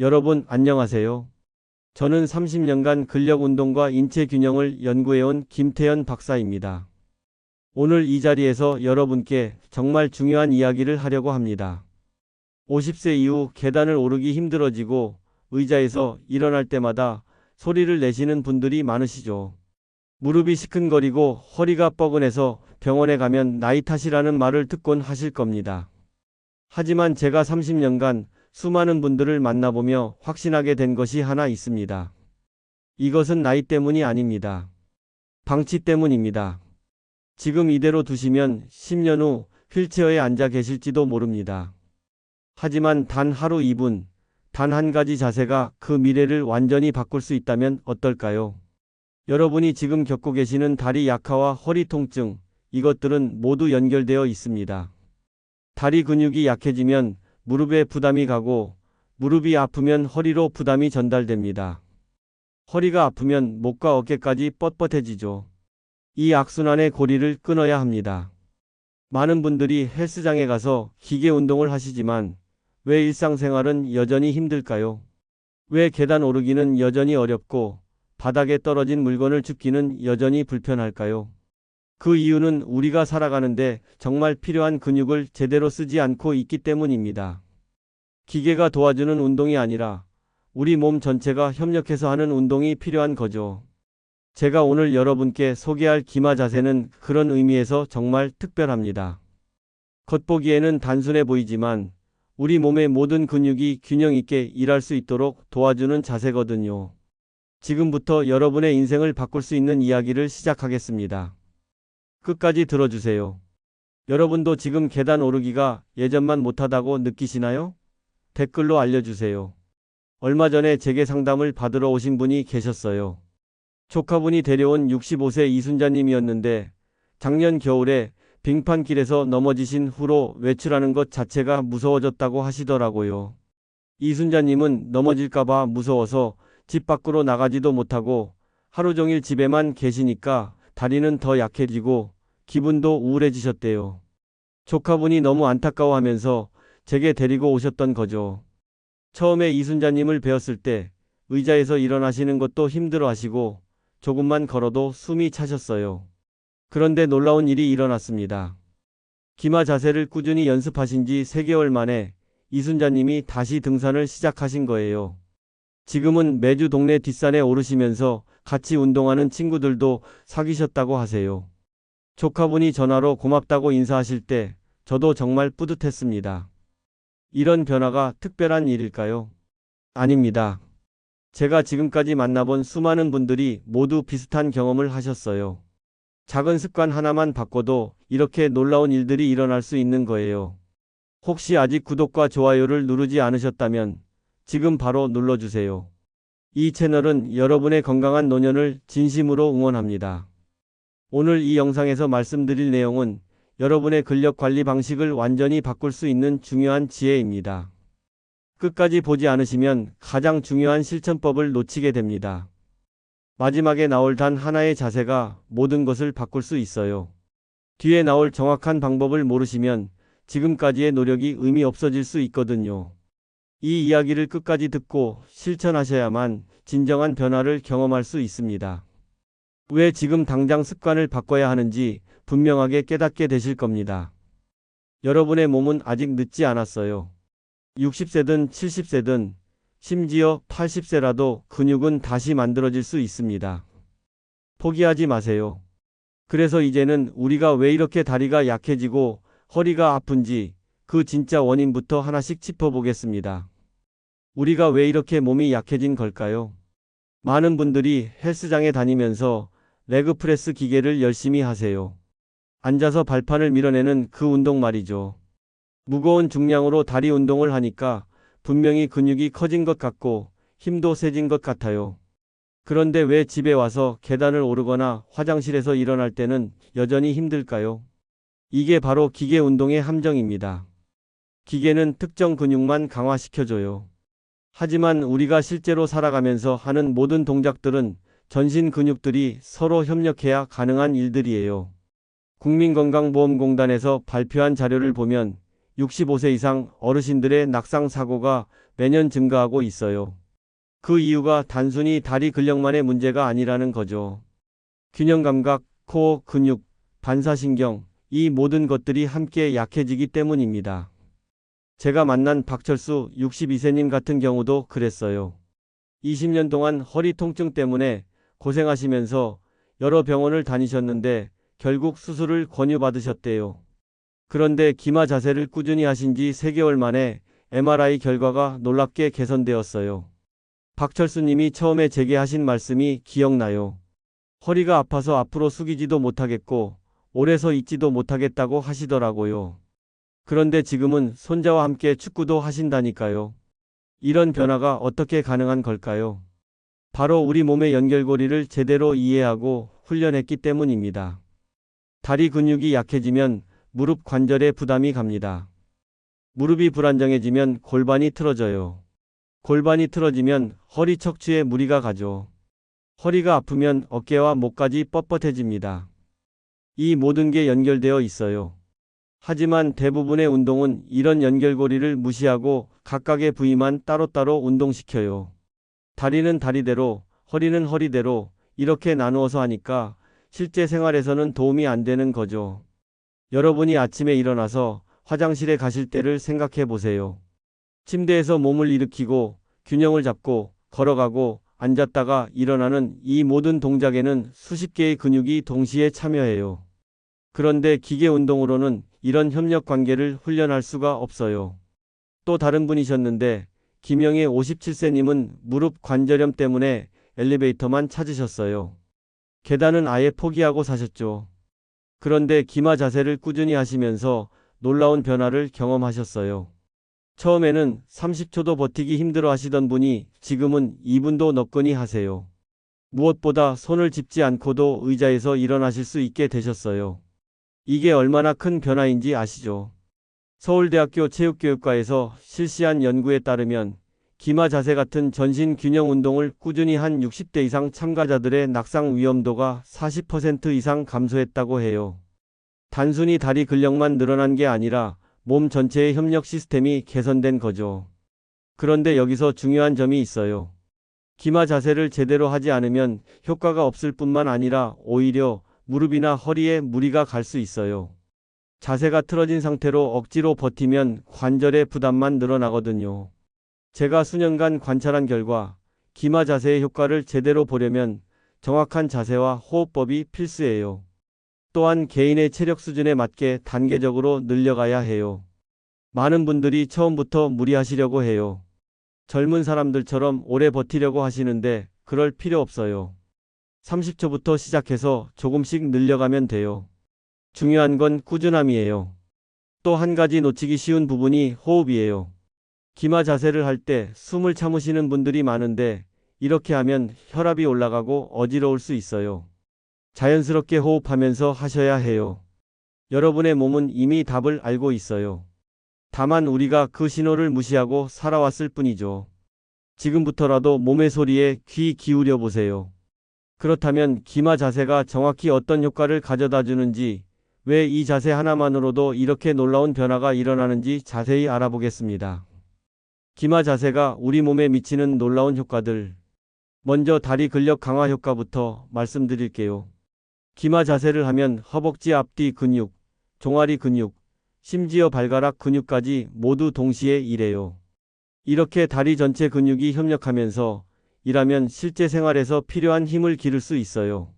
여러분 안녕하세요. 저는 30년간 근력 운동과 인체 균형을 연구해온 김태현 박사입니다. 오늘 이 자리에서 여러분께 정말 중요한 이야기를 하려고 합니다. 50세 이후 계단을 오르기 힘들어지고 의자에서 일어날 때마다 소리를 내시는 분들이 많으시죠. 무릎이 시큰거리고 허리가 뻐근해서 병원에 가면 나이 탓이라는 말을 듣곤 하실 겁니다. 하지만 제가 30년간 수많은 분들을 만나보며 확신하게 된 것이 하나 있습니다. 이것은 나이 때문이 아닙니다. 방치 때문입니다. 지금 이대로 두시면 10년 후 휠체어에 앉아 계실지도 모릅니다. 하지만 단 하루 2분, 단 한 가지 자세가 그 미래를 완전히 바꿀 수 있다면 어떨까요? 여러분이 지금 겪고 계시는 다리 약화와 허리 통증, 이것들은 모두 연결되어 있습니다. 다리 근육이 약해지면 무릎에 부담이 가고 무릎이 아프면 허리로 부담이 전달됩니다. 허리가 아프면 목과 어깨까지 뻣뻣해지죠. 이 악순환의 고리를 끊어야 합니다. 많은 분들이 헬스장에 가서 기계 운동을 하시지만 왜 일상생활은 여전히 힘들까요? 왜 계단 오르기는 여전히 어렵고 바닥에 떨어진 물건을 줍기는 여전히 불편할까요? 그 이유는 우리가 살아가는데 정말 필요한 근육을 제대로 쓰지 않고 있기 때문입니다. 기계가 도와주는 운동이 아니라 우리 몸 전체가 협력해서 하는 운동이 필요한 거죠. 제가 오늘 여러분께 소개할 기마 자세는 그런 의미에서 정말 특별합니다. 겉보기에는 단순해 보이지만 우리 몸의 모든 근육이 균형 있게 일할 수 있도록 도와주는 자세거든요. 지금부터 여러분의 인생을 바꿀 수 있는 이야기를 시작하겠습니다. 끝까지 들어주세요. 여러분도 지금 계단 오르기가 예전만 못하다고 느끼시나요? 댓글로 알려주세요. 얼마 전에 제게 상담을 받으러 오신 분이 계셨어요. 조카분이 데려온 65세 이순자님이었는데 작년 겨울에 빙판길에서 넘어지신 후로 외출하는 것 자체가 무서워졌다고 하시더라고요. 이순자님은 넘어질까봐 무서워서 집 밖으로 나가지도 못하고 하루 종일 집에만 계시니까 다리는 더 약해지고 기분도 우울해지셨대요. 조카분이 너무 안타까워하면서 제게 데리고 오셨던 거죠. 처음에 이순자님을 배웠을 때 의자에서 일어나시는 것도 힘들어 하시고 조금만 걸어도 숨이 차셨어요. 그런데 놀라운 일이 일어났습니다. 기마 자세를 꾸준히 연습하신 지 3개월 만에 이순자님이 다시 등산을 시작하신 거예요. 지금은 매주 동네 뒷산에 오르시면서 같이 운동하는 친구들도 사귀셨다고 하세요. 조카분이 전화로 고맙다고 인사하실 때 저도 정말 뿌듯했습니다. 이런 변화가 특별한 일일까요? 아닙니다. 제가 지금까지 만나본 수많은 분들이 모두 비슷한 경험을 하셨어요. 작은 습관 하나만 바꿔도 이렇게 놀라운 일들이 일어날 수 있는 거예요. 혹시 아직 구독과 좋아요를 누르지 않으셨다면 지금 바로 눌러주세요. 이 채널은 여러분의 건강한 노년을 진심으로 응원합니다. 오늘 이 영상에서 말씀드릴 내용은 여러분의 근력 관리 방식을 완전히 바꿀 수 있는 중요한 지혜입니다. 끝까지 보지 않으시면 가장 중요한 실천법을 놓치게 됩니다. 마지막에 나올 단 하나의 자세가 모든 것을 바꿀 수 있어요. 뒤에 나올 정확한 방법을 모르시면 지금까지의 노력이 의미 없어질 수 있거든요. 이 이야기를 끝까지 듣고 실천하셔야만 진정한 변화를 경험할 수 있습니다. 왜 지금 당장 습관을 바꿔야 하는지 분명하게 깨닫게 되실 겁니다. 여러분의 몸은 아직 늦지 않았어요. 60세든 70세든 심지어 80세라도 근육은 다시 만들어질 수 있습니다. 포기하지 마세요. 그래서 이제는 우리가 왜 이렇게 다리가 약해지고 허리가 아픈지 그 진짜 원인부터 하나씩 짚어보겠습니다. 우리가 왜 이렇게 몸이 약해진 걸까요? 많은 분들이 헬스장에 다니면서 레그프레스 기계를 열심히 하세요. 앉아서 발판을 밀어내는 그 운동 말이죠. 무거운 중량으로 다리 운동을 하니까 분명히 근육이 커진 것 같고 힘도 세진 것 같아요. 그런데 왜 집에 와서 계단을 오르거나 화장실에서 일어날 때는 여전히 힘들까요? 이게 바로 기계 운동의 함정입니다. 기계는 특정 근육만 강화시켜줘요. 하지만 우리가 실제로 살아가면서 하는 모든 동작들은 전신 근육들이 서로 협력해야 가능한 일들이에요. 국민건강보험공단에서 발표한 자료를 보면 65세 이상 어르신들의 낙상 사고가 매년 증가하고 있어요. 그 이유가 단순히 다리 근력만의 문제가 아니라는 거죠. 균형 감각, 코어, 근육, 반사신경, 이 모든 것들이 함께 약해지기 때문입니다. 제가 만난 박철수 62세님 같은 경우도 그랬어요. 20년 동안 허리 통증 때문에 고생하시면서 여러 병원을 다니셨는데 결국 수술을 권유받으셨대요. 그런데 기마 자세를 꾸준히 하신 지 3개월 만에 MRI 결과가 놀랍게 개선되었어요. 박철수 님이 처음에 제게 하신 말씀이 기억나요. 허리가 아파서 앞으로 숙이지도 못하겠고 오래 서 있지도 못하겠다고 하시더라고요. 그런데 지금은 손자와 함께 축구도 하신다니까요. 이런 변화가 어떻게 가능한 걸까요? 바로 우리 몸의 연결고리를 제대로 이해하고 훈련했기 때문입니다. 다리 근육이 약해지면 무릎 관절에 부담이 갑니다. 무릎이 불안정해지면 골반이 틀어져요. 골반이 틀어지면 허리 척추에 무리가 가죠. 허리가 아프면 어깨와 목까지 뻣뻣해집니다. 이 모든 게 연결되어 있어요. 하지만 대부분의 운동은 이런 연결고리를 무시하고 각각의 부위만 따로따로 운동시켜요. 다리는 다리대로, 허리는 허리대로 이렇게 나누어서 하니까 실제 생활에서는 도움이 안 되는 거죠. 여러분이 아침에 일어나서 화장실에 가실 때를 생각해 보세요. 침대에서 몸을 일으키고 균형을 잡고 걸어가고 앉았다가 일어나는 이 모든 동작에는 수십 개의 근육이 동시에 참여해요. 그런데 기계 운동으로는 이런 협력 관계를 훈련할 수가 없어요. 또 다른 분이셨는데 김영애 57세님은 무릎 관절염 때문에 엘리베이터만 찾으셨어요. 계단은 아예 포기하고 사셨죠. 그런데 기마 자세를 꾸준히 하시면서 놀라운 변화를 경험하셨어요. 처음에는 30초도 버티기 힘들어 하시던 분이 지금은 2분도 너끈히 하세요. 무엇보다 손을 짚지 않고도 의자에서 일어나실 수 있게 되셨어요. 이게 얼마나 큰 변화인지 아시죠? 서울대학교 체육교육과에서 실시한 연구에 따르면 기마 자세 같은 전신 균형 운동을 꾸준히 한 60대 이상 참가자들의 낙상 위험도가 40% 이상 감소했다고 해요. 단순히 다리 근력만 늘어난 게 아니라 몸 전체의 협력 시스템이 개선된 거죠. 그런데 여기서 중요한 점이 있어요. 기마 자세를 제대로 하지 않으면 효과가 없을 뿐만 아니라 오히려 무릎이나 허리에 무리가 갈 수 있어요. 자세가 틀어진 상태로 억지로 버티면 관절의 부담만 늘어나거든요. 제가 수년간 관찰한 결과 기마 자세의 효과를 제대로 보려면 정확한 자세와 호흡법이 필수예요. 또한 개인의 체력 수준에 맞게 단계적으로 늘려가야 해요. 많은 분들이 처음부터 무리하시려고 해요. 젊은 사람들처럼 오래 버티려고 하시는데 그럴 필요 없어요. 30초부터 시작해서 조금씩 늘려가면 돼요. 중요한 건 꾸준함이에요. 또 한 가지 놓치기 쉬운 부분이 호흡이에요. 기마 자세를 할 때 숨을 참으시는 분들이 많은데 이렇게 하면 혈압이 올라가고 어지러울 수 있어요. 자연스럽게 호흡하면서 하셔야 해요. 여러분의 몸은 이미 답을 알고 있어요. 다만 우리가 그 신호를 무시하고 살아왔을 뿐이죠. 지금부터라도 몸의 소리에 귀 기울여 보세요. 그렇다면 기마 자세가 정확히 어떤 효과를 가져다 주는지, 왜 이 자세 하나만으로도 이렇게 놀라운 변화가 일어나는지 자세히 알아보겠습니다. 기마 자세가 우리 몸에 미치는 놀라운 효과들. 먼저 다리 근력 강화 효과부터 말씀드릴게요. 기마 자세를 하면 허벅지 앞뒤 근육, 종아리 근육, 심지어 발가락 근육까지 모두 동시에 일해요. 이렇게 다리 전체 근육이 협력하면서 일하면 실제 생활에서 필요한 힘을 기를 수 있어요.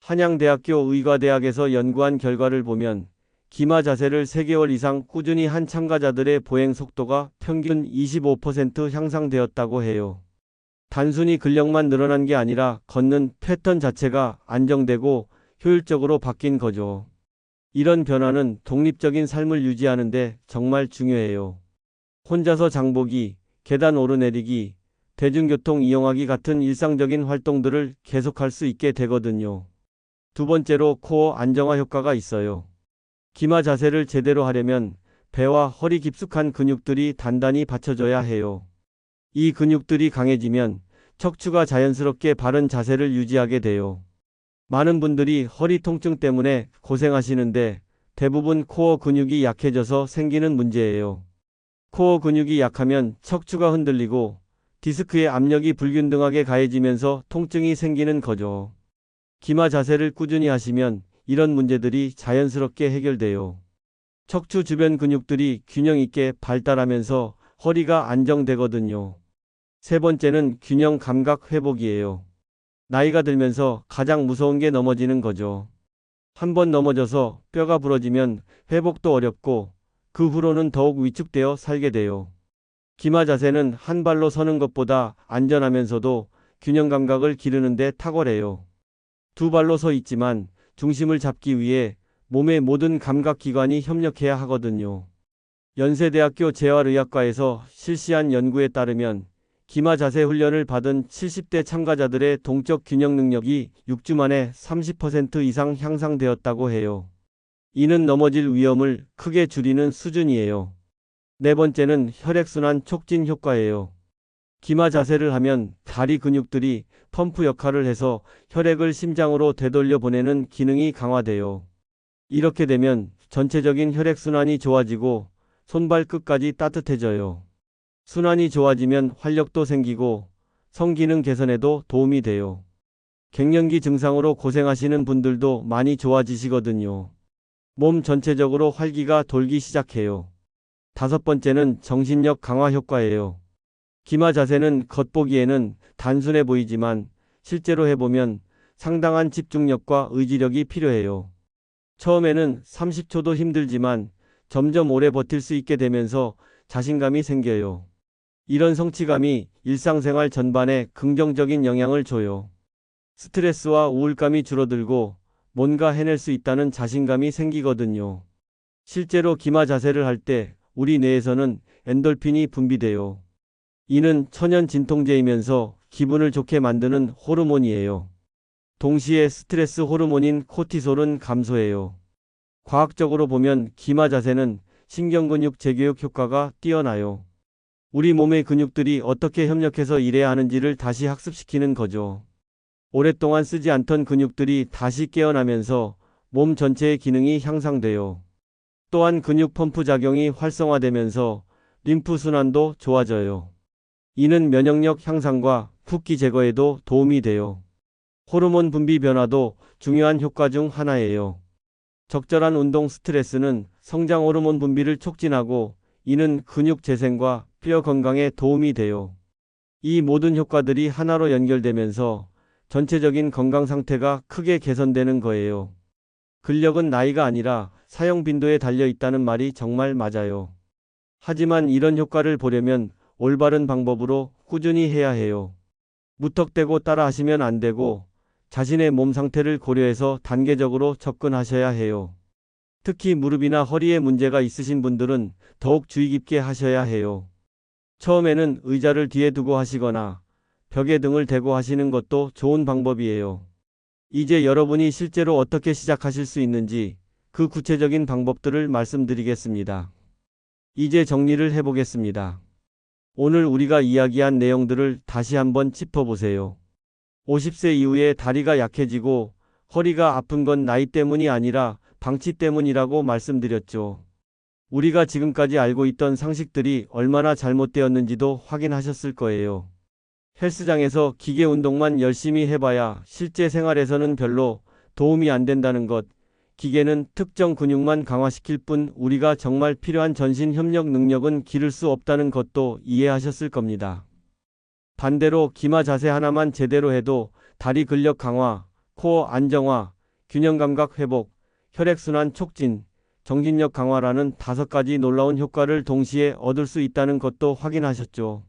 한양대학교 의과대학에서 연구한 결과를 보면 기마 자세를 3개월 이상 꾸준히 한 참가자들의 보행 속도가 평균 25% 향상되었다고 해요. 단순히 근력만 늘어난 게 아니라 걷는 패턴 자체가 안정되고 효율적으로 바뀐 거죠. 이런 변화는 독립적인 삶을 유지하는데 정말 중요해요. 혼자서 장보기, 계단 오르내리기, 대중교통 이용하기 같은 일상적인 활동들을 계속할 수 있게 되거든요. 두 번째로 코어 안정화 효과가 있어요. 기마 자세를 제대로 하려면 배와 허리 깊숙한 근육들이 단단히 받쳐줘야 해요. 이 근육들이 강해지면 척추가 자연스럽게 바른 자세를 유지하게 돼요. 많은 분들이 허리 통증 때문에 고생하시는데 대부분 코어 근육이 약해져서 생기는 문제예요. 코어 근육이 약하면 척추가 흔들리고 디스크의 압력이 불균등하게 가해지면서 통증이 생기는 거죠. 기마 자세를 꾸준히 하시면 이런 문제들이 자연스럽게 해결돼요. 척추 주변 근육들이 균형 있게 발달하면서 허리가 안정되거든요. 세 번째는 균형 감각 회복이에요. 나이가 들면서 가장 무서운 게 넘어지는 거죠. 한 번 넘어져서 뼈가 부러지면 회복도 어렵고 그 후로는 더욱 위축되어 살게 돼요. 기마 자세는 한 발로 서는 것보다 안전하면서도 균형 감각을 기르는데 탁월해요. 두 발로 서 있지만 중심을 잡기 위해 몸의 모든 감각 기관이 협력해야 하거든요. 연세대학교 재활의학과에서 실시한 연구에 따르면 기마 자세 훈련을 받은 70대 참가자들의 동적 균형 능력이 6주 만에 30% 이상 향상되었다고 해요. 이는 넘어질 위험을 크게 줄이는 수준이에요. 네 번째는 혈액순환 촉진 효과예요. 기마 자세를 하면 다리 근육들이 펌프 역할을 해서 혈액을 심장으로 되돌려 보내는 기능이 강화돼요. 이렇게 되면 전체적인 혈액순환이 좋아지고 손발 끝까지 따뜻해져요. 순환이 좋아지면 활력도 생기고 성기능 개선에도 도움이 돼요. 갱년기 증상으로 고생하시는 분들도 많이 좋아지시거든요. 몸 전체적으로 활기가 돌기 시작해요. 다섯 번째는 정신력 강화 효과예요. 기마 자세는 겉보기에는 단순해 보이지만 실제로 해보면 상당한 집중력과 의지력이 필요해요. 처음에는 30초도 힘들지만 점점 오래 버틸 수 있게 되면서 자신감이 생겨요. 이런 성취감이 일상생활 전반에 긍정적인 영향을 줘요. 스트레스와 우울감이 줄어들고 뭔가 해낼 수 있다는 자신감이 생기거든요. 실제로 기마 자세를 할 때 우리 뇌에서는 엔돌핀이 분비돼요. 이는 천연 진통제이면서 기분을 좋게 만드는 호르몬이에요. 동시에 스트레스 호르몬인 코티솔은 감소해요. 과학적으로 보면 기마 자세는 신경근육 재교육 효과가 뛰어나요. 우리 몸의 근육들이 어떻게 협력해서 일해야 하는지를 다시 학습시키는 거죠. 오랫동안 쓰지 않던 근육들이 다시 깨어나면서 몸 전체의 기능이 향상돼요. 또한 근육 펌프 작용이 활성화되면서 림프 순환도 좋아져요. 이는 면역력 향상과 붓기 제거에도 도움이 돼요. 호르몬 분비 변화도 중요한 효과 중 하나예요. 적절한 운동 스트레스는 성장 호르몬 분비를 촉진하고 이는 근육 재생과 뼈 건강에 도움이 돼요. 이 모든 효과들이 하나로 연결되면서 전체적인 건강 상태가 크게 개선되는 거예요. 근력은 나이가 아니라 사용 빈도에 달려 있다는 말이 정말 맞아요. 하지만 이런 효과를 보려면 올바른 방법으로 꾸준히 해야 해요. 무턱대고 따라 하시면 안 되고 자신의 몸 상태를 고려해서 단계적으로 접근하셔야 해요. 특히 무릎이나 허리에 문제가 있으신 분들은 더욱 주의 깊게 하셔야 해요. 처음에는 의자를 뒤에 두고 하시거나 벽에 등을 대고 하시는 것도 좋은 방법이에요. 이제 여러분이 실제로 어떻게 시작하실 수 있는지 그 구체적인 방법들을 말씀드리겠습니다. 이제 정리를 해보겠습니다. 오늘 우리가 이야기한 내용들을 다시 한번 짚어보세요. 50세 이후에 다리가 약해지고 허리가 아픈 건 나이 때문이 아니라 방치 때문이라고 말씀드렸죠. 우리가 지금까지 알고 있던 상식들이 얼마나 잘못되었는지도 확인하셨을 거예요. 헬스장에서 기계 운동만 열심히 해봐야 실제 생활에서는 별로 도움이 안 된다는 것, 기계는 특정 근육만 강화시킬 뿐 우리가 정말 필요한 전신 협력 능력은 기를 수 없다는 것도 이해하셨을 겁니다. 반대로 기마 자세 하나만 제대로 해도 다리 근력 강화, 코어 안정화, 균형 감각 회복, 혈액순환 촉진, 정신력 강화라는 다섯 가지 놀라운 효과를 동시에 얻을 수 있다는 것도 확인하셨죠.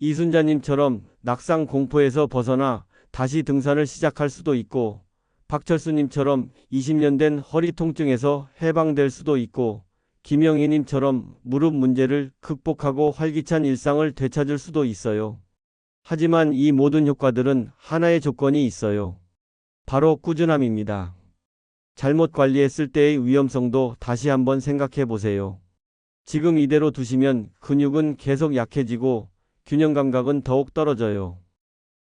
이순자님처럼 낙상 공포에서 벗어나 다시 등산을 시작할 수도 있고, 박철수님처럼 20년 된 허리 통증에서 해방될 수도 있고, 김영희님처럼 무릎 문제를 극복하고 활기찬 일상을 되찾을 수도 있어요. 하지만 이 모든 효과들은 하나의 조건이 있어요. 바로 꾸준함입니다. 잘못 관리했을 때의 위험성도 다시 한번 생각해 보세요. 지금 이대로 두시면 근육은 계속 약해지고 균형 감각은 더욱 떨어져요.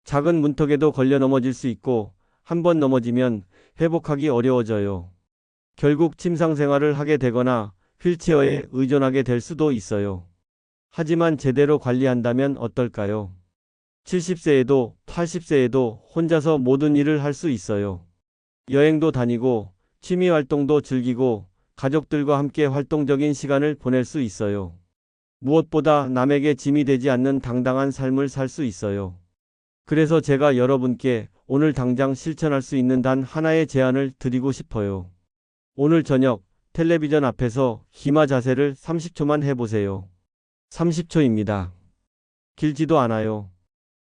작은 문턱에도 걸려 넘어질 수 있고 한 번 넘어지면 회복하기 어려워져요. 결국 침상 생활을 하게 되거나 휠체어에 의존하게 될 수도 있어요. 하지만 제대로 관리한다면 어떨까요? 70세에도 80세에도 혼자서 모든 일을 할 수 있어요. 여행도 다니고 취미 활동도 즐기고 가족들과 함께 활동적인 시간을 보낼 수 있어요. 무엇보다 남에게 짐이 되지 않는 당당한 삶을 살 수 있어요. 그래서 제가 여러분께 오늘 당장 실천할 수 있는 단 하나의 제안을 드리고 싶어요. 오늘 저녁 텔레비전 앞에서 기마 자세를 30초만 해보세요. 30초입니다. 길지도 않아요.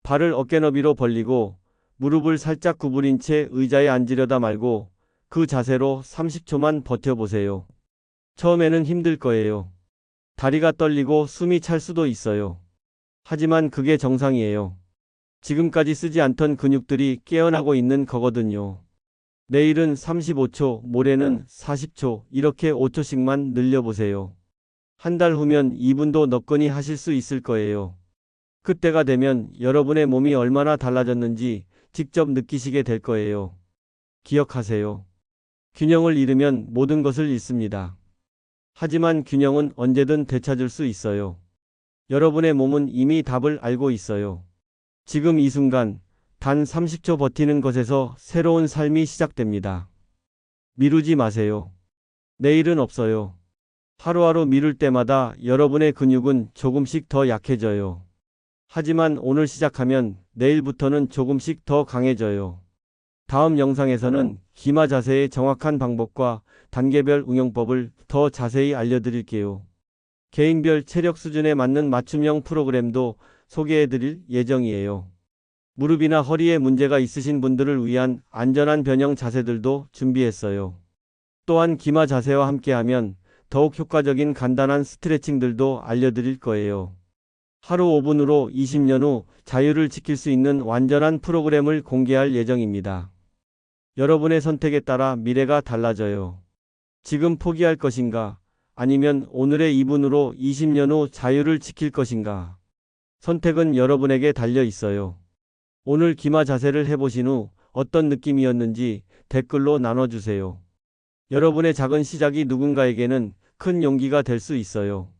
발을 어깨 너비로 벌리고 무릎을 살짝 구부린 채 의자에 앉으려다 말고 그 자세로 30초만 버텨보세요. 처음에는 힘들 거예요. 다리가 떨리고 숨이 찰 수도 있어요. 하지만 그게 정상이에요. 지금까지 쓰지 않던 근육들이 깨어나고 있는 거거든요. 내일은 35초, 모레는 40초, 이렇게 5초씩만 늘려보세요. 한 달 후면 2분도 너끈히 하실 수 있을 거예요. 그때가 되면 여러분의 몸이 얼마나 달라졌는지 직접 느끼시게 될 거예요. 기억하세요. 균형을 잃으면 모든 것을 잃습니다. 하지만 균형은 언제든 되찾을 수 있어요. 여러분의 몸은 이미 답을 알고 있어요. 지금 이 순간 단 30초 버티는 것에서 새로운 삶이 시작됩니다. 미루지 마세요. 내일은 없어요. 하루하루 미룰 때마다 여러분의 근육은 조금씩 더 약해져요. 하지만 오늘 시작하면 내일부터는 조금씩 더 강해져요. 다음 영상에서는 기마 자세의 정확한 방법과 단계별 운영법을 더 자세히 알려드릴게요. 개인별 체력 수준에 맞는 맞춤형 프로그램도 소개해드릴 예정이에요. 무릎이나 허리에 문제가 있으신 분들을 위한 안전한 변형 자세들도 준비했어요. 또한 기마 자세와 함께하면 더욱 효과적인 간단한 스트레칭들도 알려드릴 거예요. 하루 5분으로 20년 후 자유를 지킬 수 있는 완전한 프로그램을 공개할 예정입니다. 여러분의 선택에 따라 미래가 달라져요. 지금 포기할 것인가? 아니면 오늘의 2분으로 20년 후 자유를 지킬 것인가? 선택은 여러분에게 달려 있어요. 오늘 기마 자세를 해보신 후 어떤 느낌이었는지 댓글로 나눠주세요. 여러분의 작은 시작이 누군가에게는 큰 용기가 될 수 있어요.